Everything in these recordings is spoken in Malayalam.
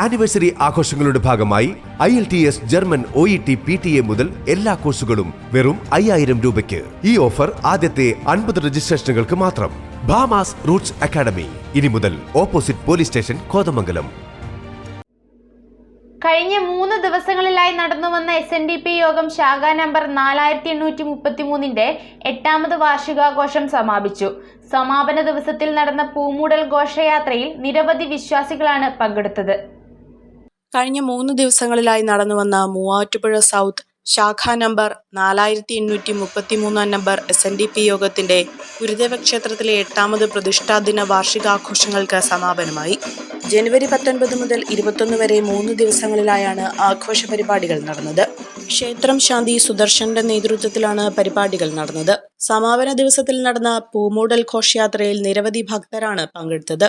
ആനിവേഴ്സറി ആഘോഷങ്ങളുടെ ഭാഗമായി I L T S German O E T P T A മുതൽ എല്ലാ കോഴ്സുകളും വെറും അയ്യായിരം രൂപയ്ക്ക്. ഈ ഓഫർ ആദ്യത്തെ അൻപത് രജിസ്ട്രേഷനുകൾക്ക് മാത്രം. Bhamas roots academy. ഇനി മുതൽ ഓപ്പോസിറ്റ് പോലീസ് സ്റ്റേഷൻ കോതമംഗലം. കഴിഞ്ഞ മൂന്ന് ദിവസങ്ങളിലായി നടന്നുവന്ന എസ് എൻ ഡി പി യോഗം ശാഖാ നമ്പർ നാലായിരത്തി എണ്ണൂറ്റി മുപ്പത്തി മൂന്നിന്റെ എട്ടാമത് വാർഷികാഘോഷം സമാപിച്ചു. സമാപന ദിവസത്തിൽ നടന്ന പൂമൂടൽ ഘോഷയാത്രയിൽ നിരവധി വിശ്വാസികളാണ് പങ്കെടുത്തത്. കഴിഞ്ഞ മൂന്ന് ദിവസങ്ങളിലായി നടന്നുവന്ന മൂവാറ്റുപുഴ സൗത്ത് ശാഖ നമ്പർ നാലായിരത്തി എണ്ണൂറ്റി മുപ്പത്തി മൂന്നാം number S N D P യോഗത്തിന്റെ ഗുരുദേവ ക്ഷേത്രത്തിലെ എട്ടാമത് പ്രതിഷ്ഠാദിന വാർഷികാഘോഷങ്ങൾക്ക് സമാപനമായി. ജനുവരി പത്തൊൻപത് മുതൽ ഇരുപത്തൊന്ന് വരെ മൂന്ന് ദിവസങ്ങളിലായാണ് ആഘോഷ പരിപാടികൾ നടന്നത്. ക്ഷേത്രം ശാന്തി സുദർശന്റെ നേതൃത്വത്തിലാണ് പരിപാടികൾ നടന്നത്. സമാപന ദിവസത്തിൽ നടന്ന പൂമൂടൽ ഘോഷയാത്രയിൽ നിരവധി ഭക്തരാണ് പങ്കെടുത്തത്.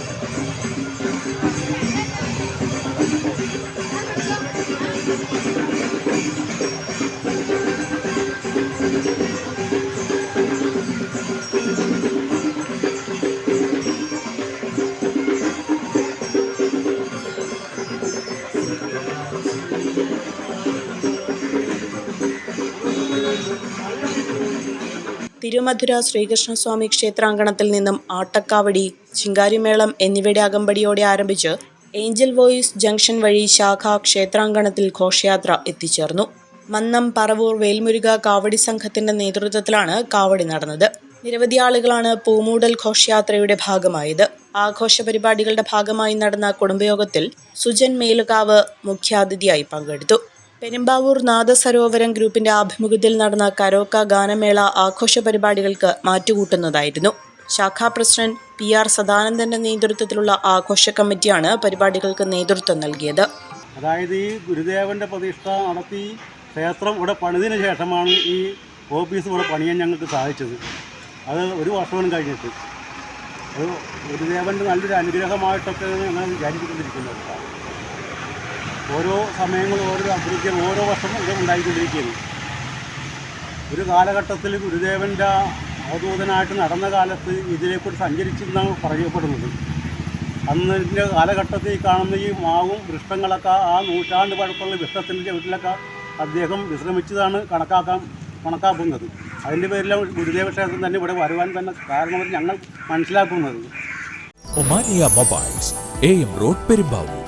തിരുമധുര ശ്രീകൃഷ്ണസ്വാമി ക്ഷേത്രാങ്കണത്തിൽ നിന്നും ആട്ടക്കാവടി ചിങ്കാരിമേളം എന്നിവയുടെ അകമ്പടിയോടെ ആരംഭിച്ച് ഏഞ്ചൽ വോയിസ് ജംഗ്ഷൻ വഴി ശാഖ ക്ഷേത്രാങ്കണത്തിൽ ഘോഷയാത്ര എത്തിച്ചേർന്നു. മന്നം പറവൂർ വേൽമുരുക കാവടി സംഘത്തിന്റെ നേതൃത്വത്തിലാണ് കാവടി നടന്നത്. നിരവധി ആളുകളാണ് പൂമൂടൽ ഘോഷയാത്രയുടെ ഭാഗമായത്. ആഘോഷ പരിപാടികളുടെ ഭാഗമായി നടന്ന കുടുംബയോഗത്തിൽ സുജൻ മേലുകാവ് മുഖ്യാതിഥിയായി പങ്കെടുത്തു. പെരുമ്പാവൂർ നാദസരോവരം ഗ്രൂപ്പിന്റെ ആഭിമുഖ്യത്തിൽ നടന്ന കരോക്ക ഗാനമേള ആഘോഷ പരിപാടികൾക്ക് മാറ്റുകൂട്ടുന്നതായിരുന്നു. ശാഖാ പ്രസിഡന്റ് പി ആർ സദാനന്ദന്റെ നേതൃത്വത്തിലുള്ള ആഘോഷ കമ്മിറ്റിയാണ് പരിപാടികൾക്ക് നേതൃത്വം നൽകിയത്. അതായത് ഈ ഗുരുദേവന്റെ പ്രതിഷ്ഠ നടത്തി ക്ഷേത്രം ഇവിടെ പണിതിന് ശേഷമാണ് ഈ ഓഫീസ് ഇവിടെ പണിയാൻ ഞങ്ങൾക്ക് സാധിച്ചത്. അത് ഒരു വർഷമാണ് കഴിഞ്ഞിട്ട്. അത് ഗുരുദേവന്റെ നല്ലൊരു അനുഗ്രഹമായിട്ടൊക്കെ ഞങ്ങൾ വിചാരിച്ചുകൊണ്ടിരിക്കുന്നത്. ഓരോ സമയങ്ങളും ഓരോ അഭിവൃദ്ധിയും ഓരോ വർഷവും ഇത് ഉണ്ടായിക്കൊണ്ടിരിക്കുന്നു ഒരു കാലഘട്ടത്തിൽ ഗുരുദേവന്റെ അവധൂതനായിട്ട് നടന്ന കാലത്ത് ഇതിലേക്കൂടി സഞ്ചരിച്ചെന്നാണ് പറയപ്പെടുന്നത്. അന്നിന്റെ കാലഘട്ടത്തിൽ കാണുന്ന ഈ മാവും വൃക്ഷങ്ങളൊക്കെ ആ നൂറ്റാണ്ട് പഴക്കമുള്ള വൃക്ഷത്തിന്റെ ചുവട്ടിലൊക്കെ അദ്ദേഹം വിശ്രമിച്ചതാണ് കണക്കാക്കാൻ കണക്കാക്കുന്നത്. അതിന്റെ പേരിലാണ് ഗുരുദേവ ക്ഷേത്രം തന്നെ ഇവിടെ വരുവാൻ തന്നെ കാരണമെന്ന് ഞങ്ങൾ മനസ്സിലാക്കുന്നത്. Omania mobiles A M road Perumbavoor.